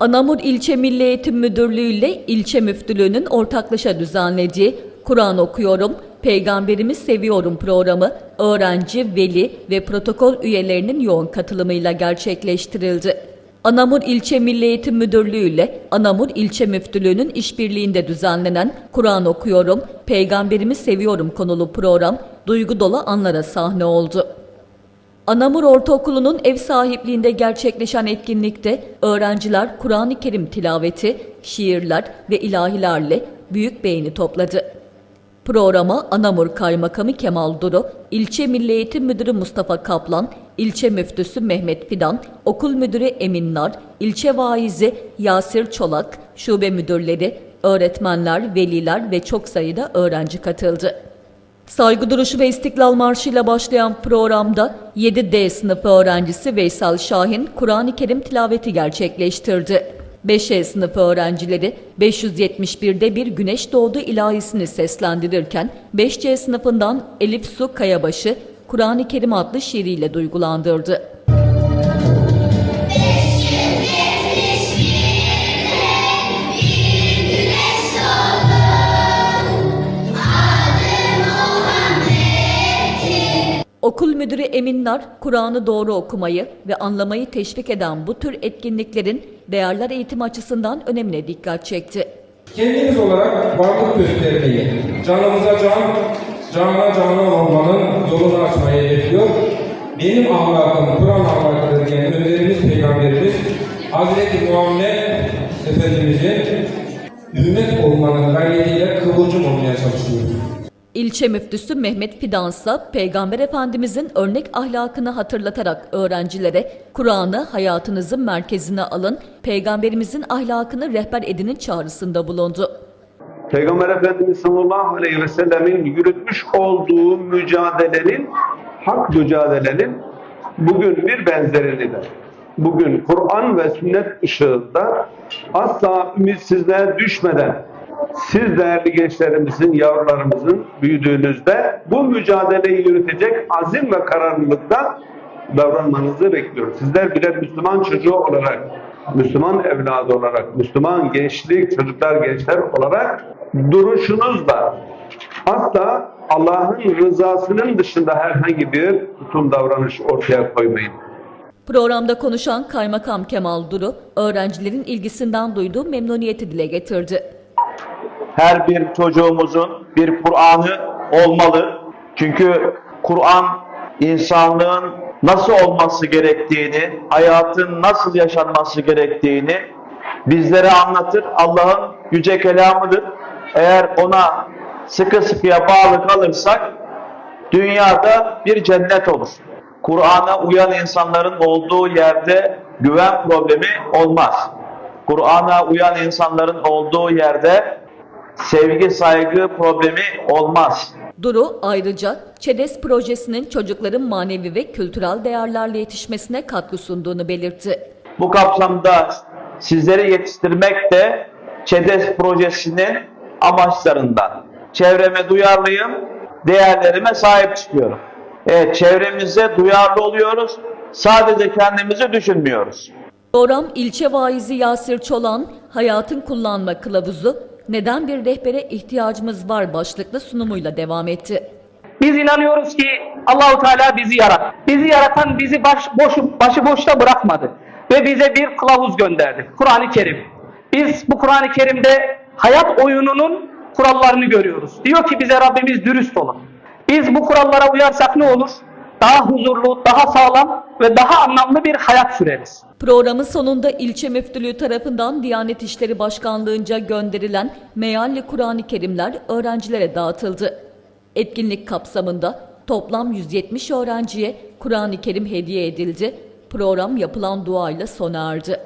Anamur İlçe Milli Eğitim Müdürlüğü ile ilçe müftülüğünün ortaklaşa düzenlediği Kur'an okuyorum, Peygamberimi seviyorum programı öğrenci, veli ve protokol üyelerinin yoğun katılımıyla gerçekleştirildi. Anamur İlçe Milli Eğitim Müdürlüğü ile Anamur İlçe Müftülüğü'nün işbirliğinde düzenlenen Kur'an okuyorum, Peygamberimi seviyorum konulu program duygu dolu anlara sahne oldu. Anamur Ortaokulu'nun ev sahipliğinde gerçekleşen etkinlikte öğrenciler Kur'an-ı Kerim tilaveti, şiirler ve ilahilerle büyük beğeni topladı. Programa Anamur Kaymakamı Kemal Duru, İlçe Milli Eğitim Müdürü Mustafa Kaplan, İlçe Müftüsü Mehmet Fidan, Okul Müdürü Emin Nar, İlçe Vaizi Yasir Çolak, şube müdürleri, öğretmenler, veliler ve çok sayıda öğrenci katıldı. Saygı duruşu ve İstiklal Marşı ile başlayan programda 7D sınıfı öğrencisi Veysel Şahin Kur'an-ı Kerim tilaveti gerçekleştirdi. 5E sınıfı öğrencileri 571'de bir güneş doğdu ilahisini seslendirirken 5C sınıfından Elif Su Kayabaşı Kur'an-ı Kerim adlı şiiriyle duygulandırdı. Okul müdürü Emin Nar, Kur'an'ı doğru okumayı ve anlamayı teşvik eden bu tür etkinliklerin değerler eğitimi açısından önemine dikkat çekti. Kendimiz olarak varlık göstermeyi, canımıza can, canına canan olmanın yolunu açmayı hedefliyor. Benim ahlakım Kur'an ahlakıdır diyen önderimiz Peygamberimiz Hazreti Muhammed Efendimiz'in ümmet olmanın gayretiyle kıvılcım olmaya çalışıyoruz. İlçe müftüsü Mehmet Fidansa, Peygamber Efendimizin örnek ahlakını hatırlatarak öğrencilere Kur'an'ı hayatınızın merkezine alın, Peygamberimizin ahlakını rehber edinin çağrısında bulundu. Peygamber Efendimiz sallallahu aleyhi ve sellemin yürütmüş olduğu mücadelenin, hak mücadelenin bugün bir benzeridir. Bugün Kur'an ve sünnet ışığında asla ümitsizliğe düşmeden siz değerli gençlerimizin, yavrularımızın büyüdüğünüzde bu mücadeleyi yürütecek azim ve kararlılıkta davranmanızı bekliyoruz. Sizler birer Müslüman çocuğu olarak, Müslüman evladı olarak, Müslüman gençlik, çocuklar, gençler olarak duruşunuzla asla Allah'ın rızasının dışında herhangi bir tutum davranış ortaya koymayın. Programda konuşan Kaymakam Kemal Duru, öğrencilerin ilgisinden duyduğu memnuniyeti dile getirdi. Her bir çocuğumuzun bir Kur'an'ı olmalı. Çünkü Kur'an insanlığın nasıl olması gerektiğini, hayatın nasıl yaşanması gerektiğini bizlere anlatır. Allah'ın yüce kelamıdır. Eğer ona sıkı sıkıya bağlı kalırsak dünyada bir cennet olur. Kur'an'a uyan insanların olduğu yerde güven problemi olmaz. Kur'an'a uyan insanların olduğu yerde sevgi saygı problemi olmaz. Duru ayrıca ÇEDES projesinin çocukların manevi ve kültürel değerlerle yetişmesine katkı sunduğunu belirtti. Bu kapsamda sizleri yetiştirmek de ÇEDES projesinin amaçlarından. Çevreme duyarlıyım, değerlerime sahip çıkıyorum. Evet, çevremize duyarlı oluyoruz, sadece kendimizi düşünmüyoruz. Program ilçe vaizi Yasir Çolan, Hayatın Kullanma Kılavuzu, Neden bir rehbere ihtiyacımız var başlıklı sunumuyla devam etti. Biz inanıyoruz ki Allahu Teala bizi yarattı. Bizi yaratan bizi baş boşu başı boşta bırakmadı ve bize bir kılavuz gönderdi. Kur'an-ı Kerim. Biz bu Kur'an-ı Kerim'de hayat oyununun kurallarını görüyoruz. Diyor ki bize Rabbimiz dürüst olun. Biz bu kurallara uyarsak ne olur? Daha huzurlu, daha sağlam ve daha anlamlı bir hayat süreriz. Programın sonunda ilçe müftülüğü tarafından Diyanet İşleri Başkanlığı'nca gönderilen mealli Kur'an-ı Kerimler öğrencilere dağıtıldı. Etkinlik kapsamında toplam 170 öğrenciye Kur'an-ı Kerim hediye edildi. Program yapılan duayla sona erdi.